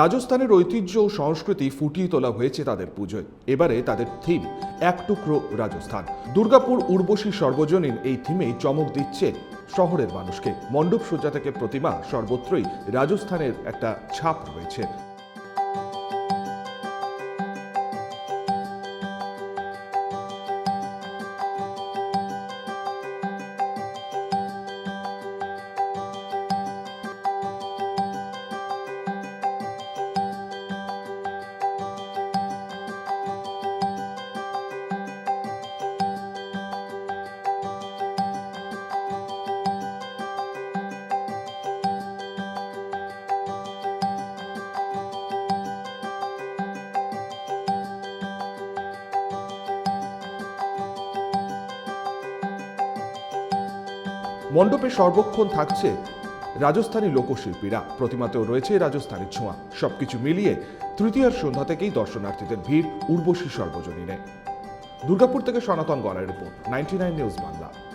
রাজস্থানের ঐতিহ্য ও সংস্কৃতি ফুটিয়ে তোলা হয়েছে তাদের পুজোয়। এবারে তাদের থিম এক টুকরো রাজস্থান। দুর্গাপুর উর্বশী সর্বজনীন এই থিমেই চমক দিচ্ছে শহরের মানুষকে। মণ্ডপ সজ্জা থেকে প্রতিমা সর্বত্রই রাজস্থানের একটা ছাপ রয়েছে। মণ্ডপে সর্বক্ষণ থাকছে রাজস্থানী লোকশিল্পীরা। প্রতিমাতেও রয়েছে রাজস্থানের ছোঁয়া। সবকিছু মিলিয়ে তৃতীয়ার সন্ধ্যা থেকেই দর্শনার্থীদের ভিড় উর্বশী সর্বজনীনে। দুর্গাপুর থেকে Sanatan Garai report, ninety news Bangla.